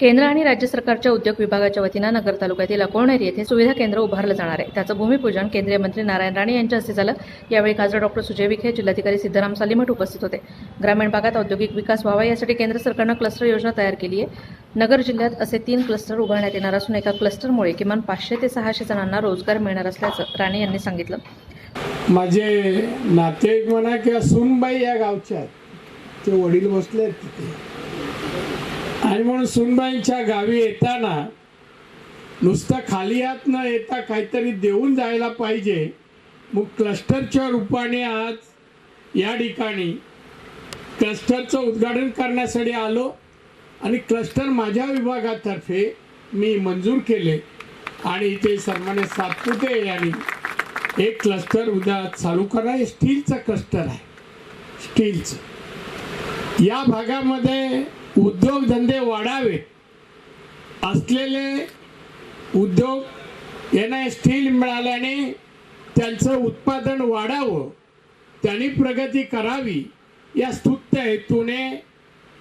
केंद्र आणि राज्य सरकारच्या उद्योग विभागाच्या वतीनं नगर तालुक्यातील अकोणेर येथे सुविधा केंद्र उभारलं जाणार आहे. त्याचं भूमिपूजन केंद्रीय मंत्री नारायण राणे यांच्या हस्ते झालं. यावेळी खासदार डॉक्टर सुजय विखे जिल्हाधिकारी सिद्धराम सालीमठ उपस्थित होते. ग्रामीण भागात औद्योगिक विकास व्हावा यासाठी केंद्र सरकारनं क्लस्टर योजना तयार केली आहे. नगर जिल्ह्यात असे तीन क्लस्टर उभारण्यात येणार असून एका क्लस्टरमुळे किमान पाचशे ते सहाशे जणांना रोजगार मिळणार असल्याचं राणे यांनी सांगितलं. माझे नातेवाईक म्हणा किंवा सुनबाई या गावच्या आहेत. ते वडील बसले आहेत तिथे. आणि म्हणून सुनबाईंच्या गावी येताना नुसतं खाली हात न येता काहीतरी देऊन जायला पाहिजे. मग क्लस्टरच्या रूपाने आज या ठिकाणी क्लस्टरचं उद्घाटन करण्यासाठी आलो आणि क्लस्टर माझ्या विभागातर्फे मी मंजूर केले. आणि इथे सन्मान्य सातपुते यांनी एक क्लस्टर उद्या चालू करा हे स्टीलचं क्लस्टर आहे. स्टीलचं. या भागामध्ये उद्योगधंदे वाढावे. असलेले उद्योग यांना स्टील मिळाल्याने त्यांचं उत्पादन वाढावं. त्यांनी प्रगती करावी. या स्तुत्य हेतूने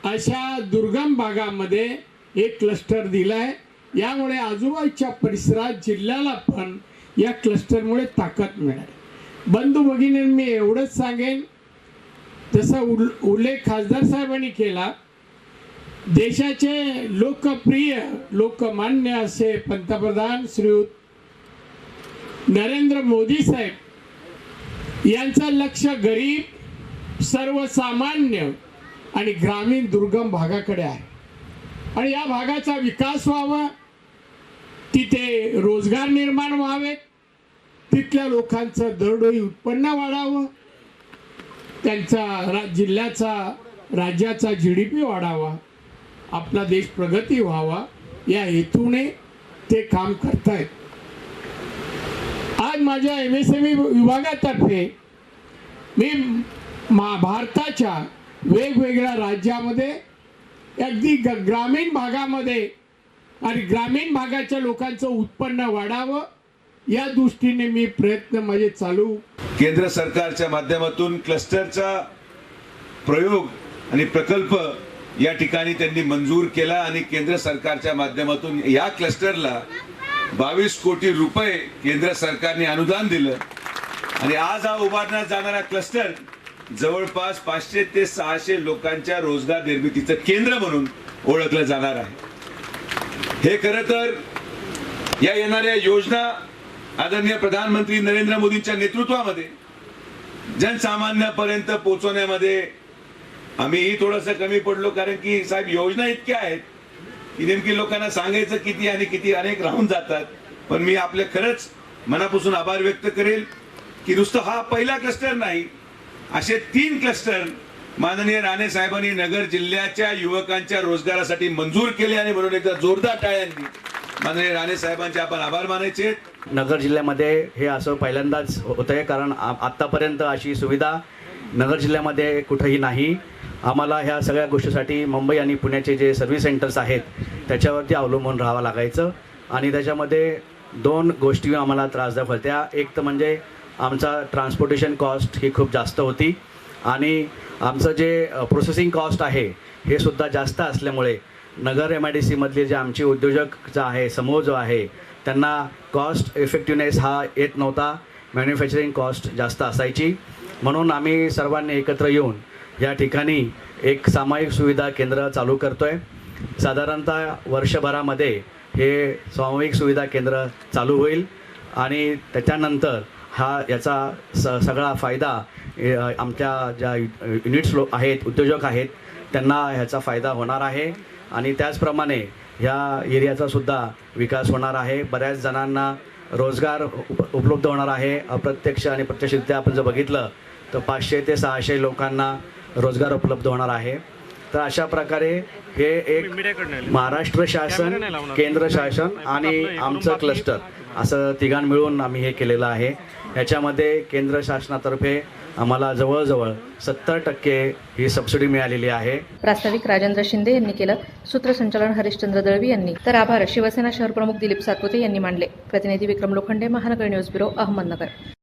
अशा दुर्गम भागामध्ये एक क्लस्टर दिला आहे यामुळे आजूबाजूच्या परिसरात जिल्ह्याला पण या क्लस्टरमुळे ताकद मिळाली. बंधू भगिनी मी एवढंच सांगेन. जसा उल उल्लेख खासदार साहेबांनी केला देशाचे लोकप्रिय लोकमान्य असे पंतप्रधान श्री नरेंद्र मोदी साहेब यांचं लक्ष गरीब सर्वसामान्य आणि ग्रामीण दुर्गम भागाकडे आहे. आणि या भागाचा विकास व्हावा तिथे रोजगार निर्माण व्हावेत तिथल्या लोकांचं दरडोई उत्पन्न वाढावं त्यांचा रा जिल्ह्याचा राज्याचा जी डी पी वाढावा. आपला देश प्रगती व्हावा या हेतूने ते काम करतायत. आज माझ्या एम एस एम ई विभागातर्फे मी मा भारताच्या वेगवेगळ्या राज्यामध्ये अगदी ग ग्रामीण भागामध्ये आणि ग्रामीण भागाच्या लोकांचं उत्पन्न वाढावं या दृष्टीने मी प्रयत्न माझे चालू. केंद्र सरकारच्या माध्यमातून क्लस्टरचा प्रयोग आणि प्रकल्प या ठिकाणी त्यांनी मंजूर केला आणि केंद्र सरकारच्या माध्यमातून या क्लस्टरला बावीस कोटी रुपये केंद्र सरकारने अनुदान दिलं. आणि आज हा उभारण्यात जाणारा क्लस्टर जवळपास पाचशे ते सहाशे लोकांच्या रोजगार निर्मितीचं केंद्र म्हणून ओळखलं जाणार आहे. हे खरं तर या येणाऱ्या योजना आदरणीय प्रधानमंत्री नरेंद्र मोदींच्या नेतृत्वामध्ये जनसामान्यापर्यंत पोहोचवण्यामध्ये आम्हीही थोडंसं कमी पडलो कारण की साहेब योजना इतक्या आहेत की नेमकी लोकांना सांगायचं किती आणि किती अनेक राहून जातात. पण मी आपले खरंच मनापासून आभार व्यक्त करेल की नुसतं हा पहिला क्लस्टर नाही असे तीन क्लस्टर माननीय राणे साहेबांनी नगर जिल्ह्याच्या युवकांच्या रोजगारासाठी मंजूर केले आणि म्हणून एकदा जोरदार टाळ्यांनी माननीय राणे साहेबांचे आपण आभार मानायचे. नगर जिल्ह्यामध्ये हे असं पहिल्यांदाच होत आहे कारण आ- आत्तापर्यंत अशी सुविधा नगर जिल्ह्यामध्ये कुठंही नाही. आम्हाला ह्या सगळ्या गोष्टीसाठी मुंबई आणि पुण्याचे जे सर्व्हिस सेंटर्स आहेत त्याच्यावरती अवलंबून राहावं लागायचं. आणि त्याच्यामध्ये दोन गोष्टी आम्हाला त्रासदायक होत्या एक तर म्हणजे आमचा ट्रान्सपोर्टेशन कॉस्ट ही खूप जास्त होती. आणि आमचं जे प्रोसेसिंग कॉस्ट आहे हे सुद्धा जास्त असल्यामुळे नगर एम आय डी सीमधले जे आमचे उद्योजक जो आहे समूह जो आहे त्यांना कॉस्ट इफेक्टिव्हनेस हा येत नव्हता. मॅन्युफॅक्चरिंग कॉस्ट जास्त असायची. म्हणून आम्ही सर्वांनी एकत्र येऊन या ठिकाणी एक सामायिक सुविधा केंद्र चालू करतो आहे साधारणतः वर्षभरामध्ये हे सामायिक सुविधा केंद्र चालू होईल आणि त्याच्यानंतर हा याचा स सगळा फायदा आमच्या ज्या युनिट्स लो आहेत उद्योजक आहेत त्यांना ह्याचा फायदा होणार आहे. आणि त्याचप्रमाणे ह्या एरियाचा सुद्धा विकास होणार आहे. बऱ्याच जणांना रोजगार उप उपलब्ध होणार आहे. अप्रत्यक्ष आणि प्रत्यक्षरित्या आपण जर बघितलं तर पाचशे ते सहाशे लोकांना रोजगार उपलब्ध होणार आहे. तर अशा प्रकारे हे एक महाराष्ट्र शासन केंद्र शासन आणि आमचं क्लस्टर असं तिघां मिळून आम्ही हे केलेलं आहे. ह्याच्यामध्ये केंद्र शासनातर्फे आम्हाला जवळजवळ सत्तर टक्के ही सबसिडी मिळालेली आहे. प्रास्ताविक राजेंद्र शिंदे यांनी केलं. सूत्रसंचालन हरिश्चंद्र दळवी यांनी. तर आभार शिवसेना शहर प्रमुख दिलीप सातपुते यांनी मांडले. प्रतिनिधी विक्रम लोखंडे महानगर न्यूज ब्युरो अहमदनगर.